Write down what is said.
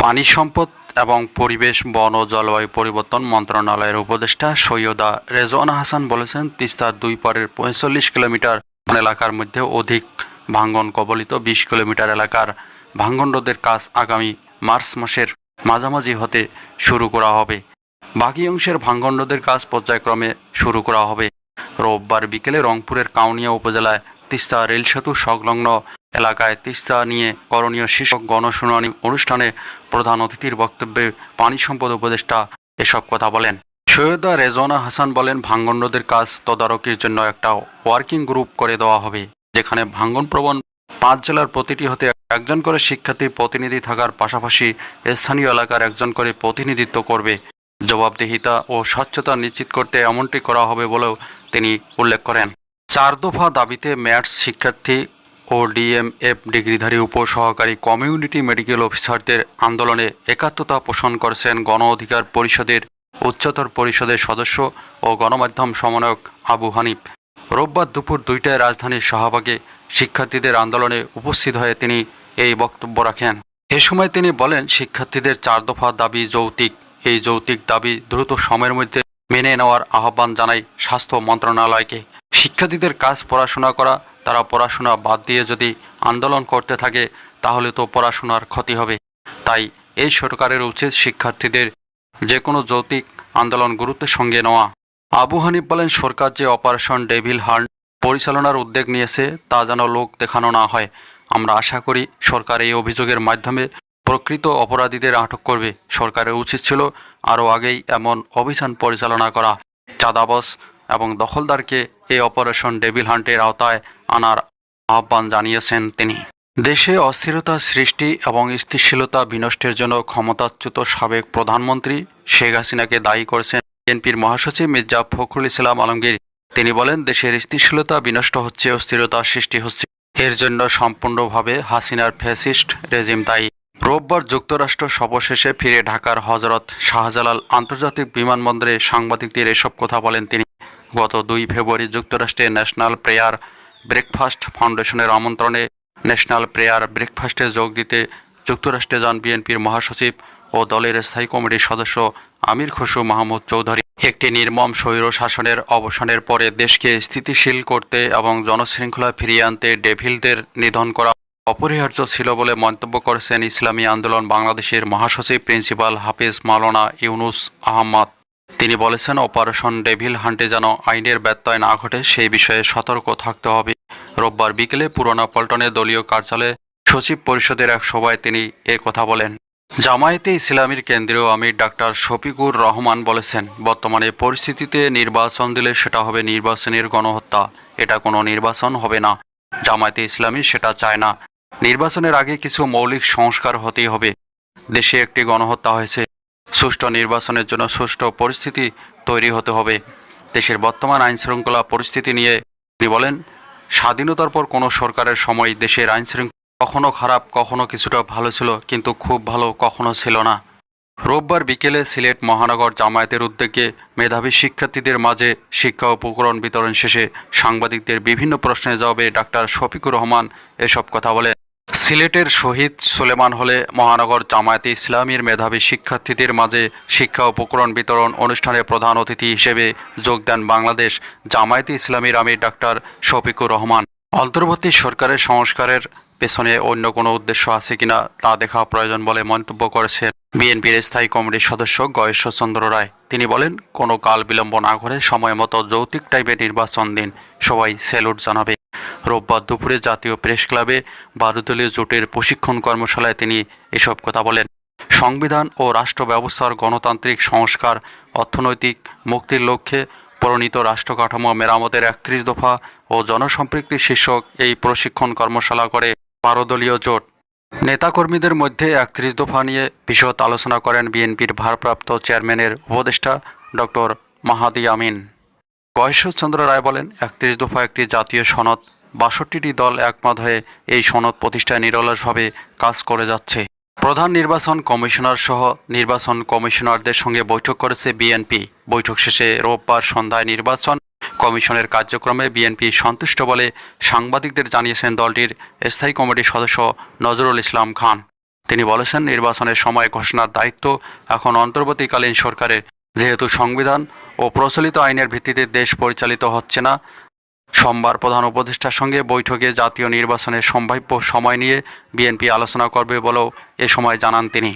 পানি সম্পদ এবং পরিবেশ, বন ও জলবায়ু পরিবর্তন মন্ত্রণালয়ের উপদেষ্টা সৈয়দা রেজওয়ানা হাসান বলেছেন তিস্তার দুই পারের পঁয়তাল্লিশ কিলোমিটার এলাকার মধ্যে অধিক ভাঙ্গন কবলিত বিশ কিলোমিটার এলাকার ভাঙ্গন রোধের কাজ আগামী মার্চ মাসের মাঝামাঝি হতে শুরু করা হবে। বাকি অংশের ভাঙ্গন রোধের কাজ পর্যায়ক্রমে শুরু করা হবে। রোববার বিকেলে রংপুরের কাউনিয়া উপজেলায় তিস্তা রেল সেতু সংলগ্ন এলাকায় তিস্তা নিয়ে করণীয় শীর্ষক গণশুনানি অনুষ্ঠানে প্রধান অতিথির বক্তব্যে পানি সম্পদ উপদেষ্টা এসব কথা বলেন। সৈয়দা রেজওয়ানা হাসান বলেন ভাঙ্গন রোধের কাজ তদারকির জন্য একটা ওয়ার্কিং গ্রুপ করে দেওয়া হবে, যেখানে ভাঙ্গন প্রবণ পাঁচ জেলার প্রতিটি হতে একজন করে শিক্ষার্থীর প্রতিনিধি থাকার পাশাপাশি স্থানীয় এলাকার একজন করে প্রতিনিধিত্ব করবে। জবাবদিহিতা ও স্বচ্ছতা নিশ্চিত করতে এমনটি করা হবে বলেও তিনি উল্লেখ করেন। চার দফা দাবিতে ম্যাটস শিক্ষার্থী ও ডিএমএফ ডিগ্রিধারী উপসহকারী কমিউনিটি মেডিকেল অফিসারদের আন্দোলনে একাত্মতা পোষণ করেছেন গণ অধিকার পরিষদের উচ্চতর পরিষদের সদস্য ও গণমাধ্যম সমন্বয়ক আবু হানিফ। রোববার দুপুর দুইটায় রাজধানীর শাহবাগে শিক্ষার্থীদের আন্দোলনে উপস্থিত হয়ে তিনি এই বক্তব্য রাখেন। এ সময় তিনি বলেন, শিক্ষার্থীদের চার দফা দাবি যৌক্তিক এই যৌক্তিক দাবি দ্রুত সময়ের মধ্যে মেনে নেওয়ার আহ্বান জানায় স্বাস্থ্য মন্ত্রণালয়কে। শিক্ষার্থীদের কাজ পড়াশোনা করা তারা পড়াশোনা বাদ দিয়ে যদি আন্দোলন করতে থাকে, তাহলে তো পড়াশোনার ক্ষতি হবে। তাই এই সরকারের উচিত শিক্ষার্থীদের যে কোনো যৌক্তিক আন্দোলন গুরুত্বের সঙ্গে নেওয়া। আবু হানিফ বলেন, সরকার যে অপারেশন ডেভিল হার্ন পরিচালনার উদ্যোগ নিয়েছে, তা যেন লোক দেখানো না হয়। আমরা আশা করি সরকার এই অভিযোগের মাধ্যমে প্রকৃত অপরাধীদের আটক করবে। সরকারের উচিত ছিল আরও আগেই এমন অভিযান পরিচালনা করা। চাঁদাবস এবং দখলদারকে এই অপারেশন ডেভিল হান্টের আওতায় আনার আহ্বান জানিয়েছেন তিনি। দেশে অস্থিরতা সৃষ্টি এবং স্থিতিশীলতা বিনষ্টের জন্য ক্ষমতাচ্যুত সাবেক প্রধানমন্ত্রী শেখ হাসিনাকে দায়ী করেছেন বিএনপির মহাসচিব মির্জা ফখরুল ইসলাম আলমগীর। তিনি বলেন, দেশের স্থিতিশীলতা বিনষ্ট হচ্ছে, অস্থিরতা সৃষ্টি হচ্ছে। এর জন্য সম্পূর্ণভাবে হাসিনার ফ্যাসিস্ট রেজিম দায়ী। রোববার যুক্তরাষ্ট্র সবশেষে ফিরে ঢাকার হজরত শাহজালাল আন্তর্জাতিক বিমানবন্দরে সাংবাদিকদের এসব কথা বলেন তিনি। গত দুই ফেব্রুয়ারি যুক্তরাষ্ট্রে ন্যাশনাল প্রেয়ার ব্রেকফাস্ট ফাউন্ডেশনের আমন্ত্রণে ন্যাশনাল প্রেয়ার ব্রেকফাস্টে যোগ দিতে যুক্তরাষ্ট্রে যান বিএনপির মহাসচিব ও দলের স্থায়ী কমিটির সদস্য আমির খসরু মাহমুদ চৌধুরী। একটি নির্মম স্বৈর শাসনের অবসানের পরে দেশকে স্থিতিশীল করতে এবং জনশৃঙ্খলা ফিরিয়ে আনতে ডেভিলদের নিধন করা অপরিহার্য ছিল বলে মন্তব্য করেছেন ইসলামী আন্দোলন বাংলাদেশের মহাসচিব প্রিন্সিপাল হাফিজ মাওলানা ইউনুস আহমদ। তিনি বলেছেন, অপারেশন ডেভিল হান্টে যেন আইনের ব্যত্যয় না ঘটে, সেই বিষয়ে সতর্ক থাকতে হবে। রোববার বিকেলে পুরোনো পল্টনে দলীয় কার্যালয়ে সচিব পরিষদের এক সভায় তিনি এ কথা বলেন। জামায়াতে ইসলামীর কেন্দ্রীয় আমির ডাক্তার শফিকুর রহমান বলেছেন, বর্তমানে পরিস্থিতিতে নির্বাচন দিলে সেটা হবে নির্বাচনের গণহত্যা। এটা কোনো নির্বাচন হবে না। জামায়াতে ইসলামী সেটা চায় না। নির্বাচনের আগে কিছু মৌলিক সংস্কার হতেই হবে। দেশে একটি গণহত্যা হয়েছে। সুষ্ঠু নির্বাচনের জন্য সুষ্ঠু পরিস্থিতি তৈরি হতে হবে। দেশের বর্তমান আইন শৃঙ্খলা পরিস্থিতি নিয়ে তিনি বলেন, স্বাধীনতার পর কোনো সরকারের সময় দেশের আইন শৃঙ্খলা কখনো খারাপ, কখনো কিছুটা ভালো ছিল, কিন্তু খুব ভালো কখনো ছিল না। রোববার বিকেলে সিলেট মহানগর জামায়াতের উদ্যোগে মেধাবী শিক্ষার্থীদের মাঝে শিক্ষা উপকরণ বিতরণ শেষে সাংবাদিকদের বিভিন্ন প্রশ্নের জবাবে ডাক্তার শফিকুর রহমান এসব কথা বলেন। সিলেটের শহীদ সুলেমান হলে মহানগর জামায়াতে ইসলামীর মেধাবী শিক্ষার্থীদের মাঝে শিক্ষা উপকরণ বিতরণ অনুষ্ঠানে প্রধান অতিথি হিসেবে যোগ দেন বাংলাদেশ জামায়াতে ইসলামীর আমির ডাক্তার শফিকুর রহমান। অন্তর্বর্তী সরকারের সংস্কারের পেছনে অন্য কোনো উদ্দেশ্য আছে কিনা তা দেখা প্রয়োজন বলে মন্তব্য করেছেন বিএনপির স্থায়ী কমিটির সদস্য গয়েশ্বরচন্দ্র রায়। তিনি বলেন, কোনো কাল বিলম্ব না করে সময় মতো যৌতিক টাইপের নির্বাচন দিন। সবাই স্যালুট জানাবে। রোববার দুপুরে জাতীয় প্রেস ক্লাবে বারোদলীয় জোটের প্রশিক্ষণ কর্মশালায় তিনি এসব কথা বলেন। সংবিধান ও রাষ্ট্র ব্যবস্থার গণতান্ত্রিক সংস্কার, অর্থনৈতিক মুক্তির লক্ষ্যে প্রণীত রাষ্ট্র কাঠামো মেরামতের একত্রিশ দফা ও জনসম্পৃক্তি শীর্ষক এই প্রশিক্ষণ কর্মশালা করে বারোদলীয় জোট। নেতাকর্মীদের মধ্যে একত্রিশ দফা নিয়ে বিশদ আলোচনা করেন বিএনপির ভারপ্রাপ্ত চেয়ারম্যানের উপদেষ্টা ডক্টর মাহাদি আমিন। গয়েশ্বরচন্দ্র রায় বলেন, একত্রিশ দফা একটি জাতীয় সনদ বাষট্টিটি দল একমত হয়ে এই সনদ প্রতিষ্ঠায় নিরলসভাবে কাজ করে যাচ্ছে। প্রধান নির্বাচন কমিশনার সহ নির্বাচন কমিশনারদের সঙ্গে বৈঠক করেছে বিএনপি। বৈঠক শেষে রোববার সন্ধ্যায় নির্বাচন কমিশনের কার্যক্রমে বিএনপি সন্তুষ্ট বলে সাংবাদিকদের জানিয়েছেন দলটির স্থায়ী কমিটির সদস্য নজরুল ইসলাম খান। তিনি বলেছেন, নির্বাচনের সময় ঘোষণার দায়িত্ব এখন অন্তর্বর্তীকালীন সরকারের। যেহেতু সংবিধান ও প্রচলিত আইনের ভিত্তিতে দেশ পরিচালিত হচ্ছে না সোমবার প্রধান উপদেষ্টার সঙ্গে বৈঠকে জাতীয় নির্বাচনের সম্ভাব্য সময় নিয়ে বিএনপি আলোচনা করবে বলেও এ সময় জানান তিনি।